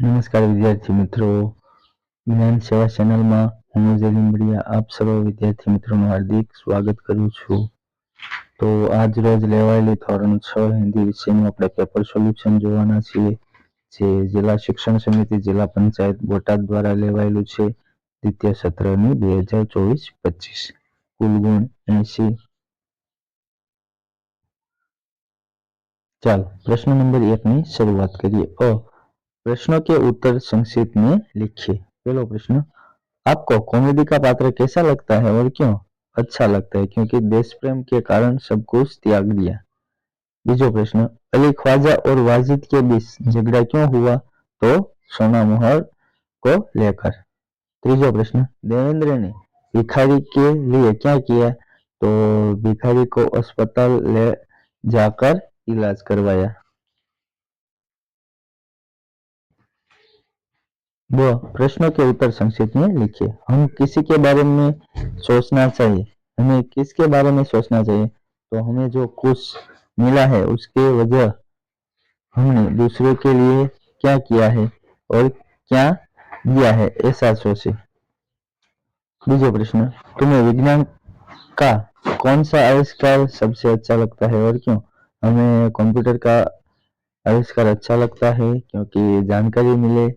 નમસ્કાર વિદ્યાર્થી મિત્રો. જ્ઞાન સેવા ચેનલમાં હું લીંબડિયા, આપ સર્વ વિદ્યાર્થી મિત્રોનું હાર્દિક સ્વાગત કરું છું. તો આજ રોજ લેવાયેલી ધોરણ છ હિન્દી વિષયનું આપણે પેપર સોલ્યુશન જોવાના છીએ, જે જિલ્લા શિક્ષણ સમિતિ, જિલ્લા પંચાયત બોટાદ દ્વારા લેવાયેલું છે. દ્વિતીય સત્રની બે હજાર ચોવીસ પચીસ. કુલ ગુણ એસી ચાલો, પ્રશ્ન નંબર એકની શરૂઆત કરીએ. અ प्रश्नों के उत्तर संक्षिप्त में लिखिए। पहला प्रश्न, आपको कॉमेडी का पात्र कैसा लगता है और क्यों? अच्छा लगता है क्योंकि देश प्रेम के कारण सब कुछ त्याग दिया। बीजो प्रश्न, अली ख्वाजा और वाजिद के बीच झगड़ा क्यों हुआ? तो सोना मोहर को लेकर। तीजो प्रश्न, देवेंद्र ने भिखारी के लिए क्या किया? तो भिखारी को अस्पताल ले जाकर इलाज करवाया। ब प्रश्नों के उत्तर संक्षिप्त में लिखिए। हम किसी के बारे में सोचना चाहिए, हमें किसके बारे में सोचना चाहिए तो हमें जो कुछ मिला है उसके वजह हमने दूसरों के लिए क्या किया है और क्या दिया है, ऐसा सोचे बीजो प्रश्न, तुम्हें विज्ञान का कौन सा आविष्कार सबसे अच्छा लगता है और क्यों? हमें कंप्यूटर का आविष्कार अच्छा लगता है क्योंकि जानकारी मिले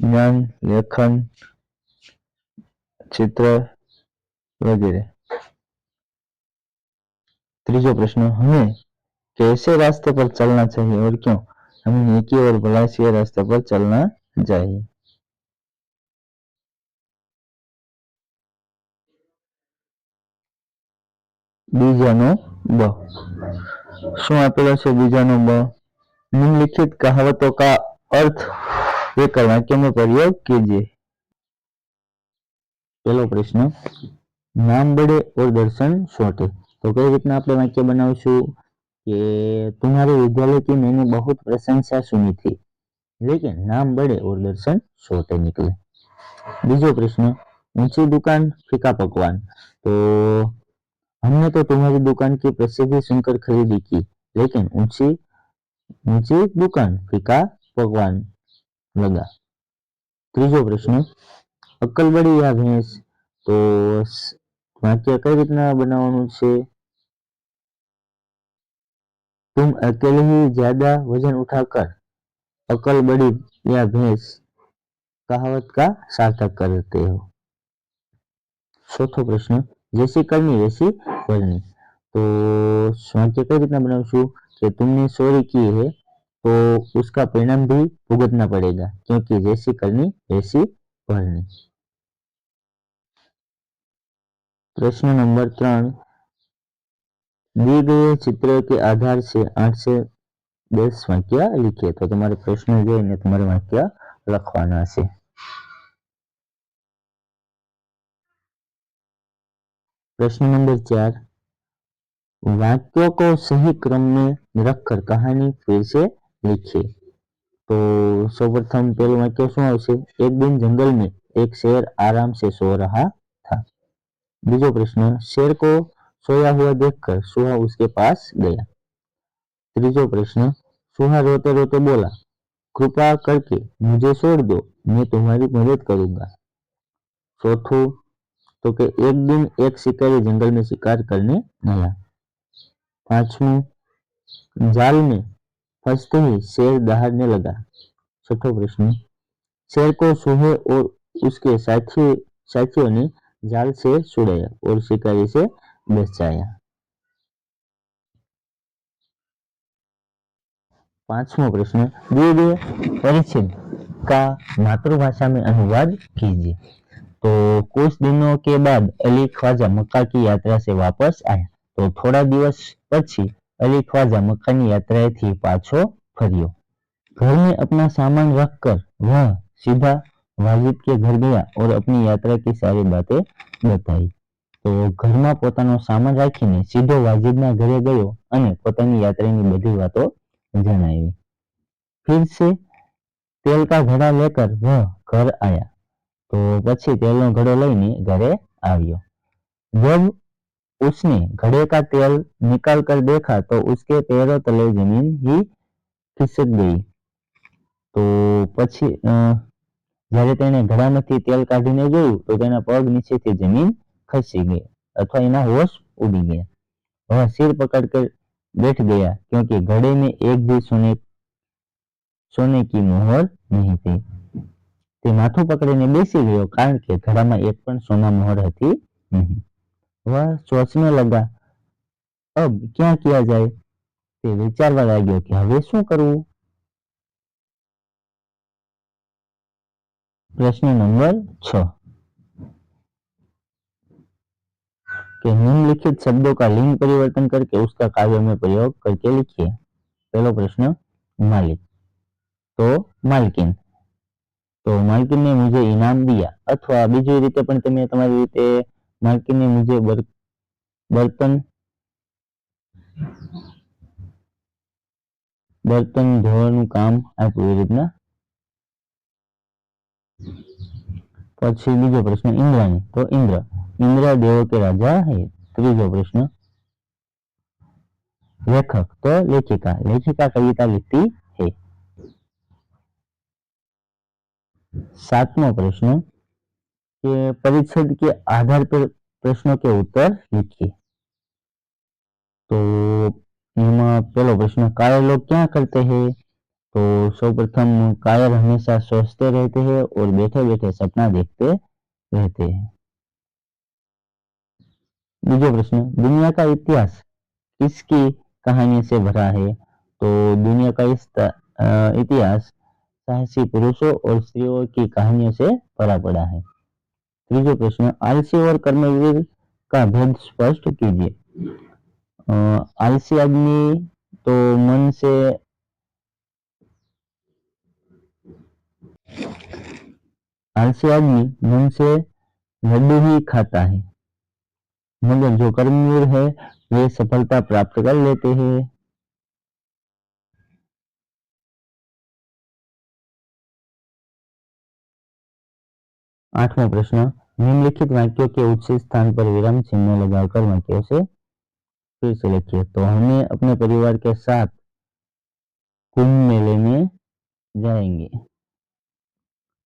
ज्ञान लेखन चित्र वगैरह ત્રીજો પ્રશ્ન हमें कैसे रास्ते पर चलना चाहिए और क्यों हमें नेकी और भलाई से रास्ते पर चलना चाहिए બીજાનો બ શું આપેલો છે બીજાનો બ નિમ્નલિખિત કહાવતો કા अर्थ लेकर वाक्य में प्रयोग कीजिए पहलो प्रश्न नाम बड़े और दर्शन छोटे तो कई रीतना આપણે વાક્ય બનાવશું કે तुम्हारे विद्यालय की मैंने बहुत प्रशंसा सुनी थी लेकिन नाम बड़े और दर्शन छोटे निकले बीजो प्रश्न ऊंची दुकान फीका पकवान तो हमने तो तुम्हारी दुकान की प्रसिद्धि सुनकर खरीदी की लेकिन ऊंची ऊंची दुकान फीका भगवान लगा ત્રીજો પ્રશ્ન અક્કલબડી યા ભેંસ તો વાક્ય કઈ રીતના બનાવવાનું છે तुम अकेले ही ज्यादा वजन उठाकर अकल बड़ी या भैंस कहावत का सार्थक करते हो चौथो प्रश्न जैसी करनी वैसी भरनी तो वाक्य कई રીતના બનાવશું कि तुमने चोरी की है तो उसका परिणाम भी भुगतना पड़ेगा क्योंकि जैसी करनी वैसी भरनी प्रश्न नंबर ત્રણ दिए गए चित्र के आधार से आठ से दस वाक्य लिखिए तो तुम्हारे प्रश्न જોઈને તમારે વાક્ય લખવાના છે प्रश्न नंबर चार वाक्यों को सही क्रम में रखकर कहानी फिर से लिखिए तो सर्वप्रथम पहला वाक्य શું આવશે एक दिन जंगल में एक शेर आराम से सो रहा था बीजो प्रश्न शेर को सोया हुआ देखकर सुहा उसके पास गया ત્રીજો प्रश्न सुहा रोते रोते बोला कृपा करके मुझे छोड़ दो मैं तुम्हारी मदद करूंगा चौथों तो कि एक दिन एक शिकारी जंगल में शिकार करने गया पांचवें जाल में फंसते ही शेर दहाड़ने लगा। छठो प्रश्न। शेर को सूहे और उसके साथी, साथियों ने जाल से छुड़ाया और शिकारी से बचाया। पांचवा प्रश्न। दिए गए परिच्छेद का मातृभाषा में अनुवाद कीजिए। तो कुछ दिनों के बाद अली ख्वाजा मक्का की यात्रा से वापस आया तो थोड़ा दिवस પછી अली ख्वाजा मक्का की यात्रा थी पाछो फरियो घर में अपना सामान रखकर वह सीधा वाजिद के घर गया और अपनी यात्रा की सारी बातें बताई તો ઘરમાં પોતાનો સામાન રાખીને સીધો વાજીદના ઘરે ગયો અને પોતાની યાત્રાની બધી વાતો જણાવી फिर से तेल का घड़ा लेकर वह घर आया तो પછી તેલનો ઘડો લઈને ઘરે આવ્યો जब उसने घड़े का तेल निकाल कर देखा तो उसके पैरों तले जमीन ही खिसक गई તો પછી જ્યારે તેણે ઘડામાંથી તેલ કાઢીને જોયું તો તેના પગ નીચેથી જમીન ખસી ગઈ અથવા એના હોશ ઉડી ગયા वह सिर पकड़कर बैठ गया क्योंकि घड़े में एक भी सोने सोने की मोहर नहीं थी તે માથું પકડીને બેસી ગયો કારણ કે ઘડામાં એક પણ સોના મોહર હતી નહીં वह सोचने लगा, अब क्या किया जाए? તે વિચારવા લાગ્યો કે હવે શું કરવું પ્રશ્ન નંબર છ के निम्नलिखित शब्दों का लिंग परिवर्तन करके उसका काव्य में प्रयोग करके लिखिए। पहलो प्रश्न, मालिक। तो मालकिन। तो मालकिन ने मुझे इनाम दिया, अथवा રીતે रीते તમે તમારી માલકીને મુજે બર્તન બર્તન ધોવાનું કામ આપ્યું એ રીતના પછી બીજો પ્રશ્ન ઇન્દ્રાની તો ઇન્દ્ર इंद्र देव के राजा है ત્રીજો પ્રશ્ન लेखक तो लेखिका लेखिका कविता लिखती है सातवां प्रश्न परिच्छेद के आधार पर प्रश्नों के उत्तर लिखिए। तो पहला प्रश्न कायर लोग क्या करते हैं? तो सर्वप्रथम कायर हमेशा सोचते रहते हैं और बैठे बैठे सपना देखते रहते हैं। बीजो प्रश्न, दुनिया का इतिहास किसकी कहानी से भरा है? तो दुनिया का इस इतिहास साहसी पुरुषों और स्त्रियों की कहानियों से भरा पड़ा है। तीजो प्रश्न। आलसी और कर्मवीर का भेद स्पष्ट कीजिए। आलसी आदमी तो मन से आलसी आदमी मन से लड्डू ही खाता है। मगर जो कर्मवीर है, वे सफलता प्राप्त कर लेते हैं। आठवां प्रश्न। निम्नलिखित वाक्यों के उचित स्थान पर विराम चिन्ह लगाकर वाक्यों से फिर से लिखिए। तो हमें अपने परिवार के साथ कुंभ मेले में जाएँगे।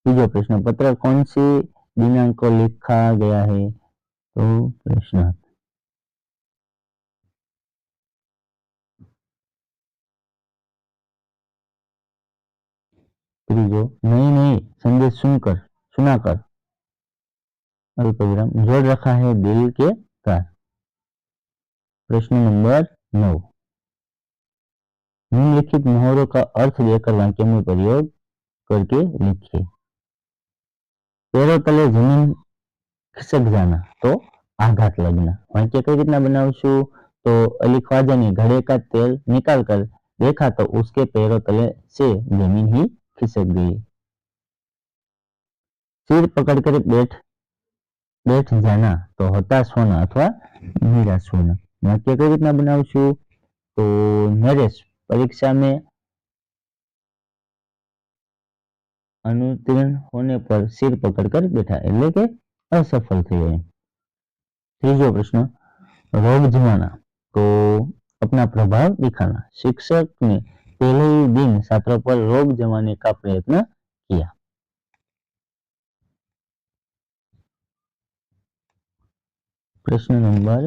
तीसरा प्रश्न, पत्र कौन से दिनांक को लिखा गया है? तो प्रश्न तीजो नहीं नहीं संदेश सुनकर, सुनाकर अल्पविराम जोड़ रखा है दिल के तार। प्रश्न नंबर नौ। निम्नलिखित मोहरों का अर्थ देकर वाक्य में प्रयोग करके लिखिए। पैरों तले ज़मीन खिसक जाना तो आघात लगना। वाक्य कई रीतना बनावशु तो अली ख्वाजा ने घड़े का तेल निकाल कर देखा तो उसके पैरों तले से ज़मीन ही खिसक गई। सिर पकड़कर बैठ बैठ जाना तो हताश होना अथवा निराश होना वाक्य कई रीतना बनावशु तो नरेश परीक्षा में अनुत्तीर्ण होने पर सिर पकड़कर बैठा એટલે કે असफल થયો એમ ત્રીજો પ્રશ્ન रोग जमाना तो अपना प्रभाव दिखाना शिक्षक ने पहले ही दिन छात्रों पर रोग जमाने का प्रयत्न किया प्रश्न नंबर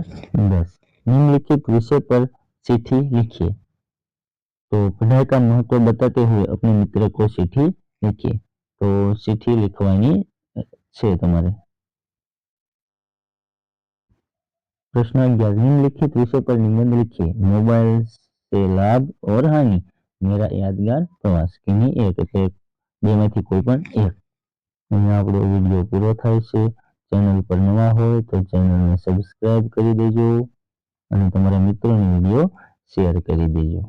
दस निम्नलिखित विषय पर चिट्ठी लिखिए तो पढ़ाई का महत्व बताते हुए अपने मित्र को चिट्ठी लिखिए तो चिट्ठी लिखवानी છે તમારે प्रश्न अग्यारह निम्नलिखित विषय पर निबंध लिखिए मोबाइल से लाभ और हानि मेरा यादगार प्रवास किन्हीं एक એટલે બેમાંથી કોઈ પણ એક અહીંયા આપણો વિડીયો પૂરો થાય છે ચેનલ પર નવા હોય તો ચેનલને સબસ્ક્રાઈબ કરી દેજો અને તમારા મિત્રોને વીડિયો શેર કરી દેજો.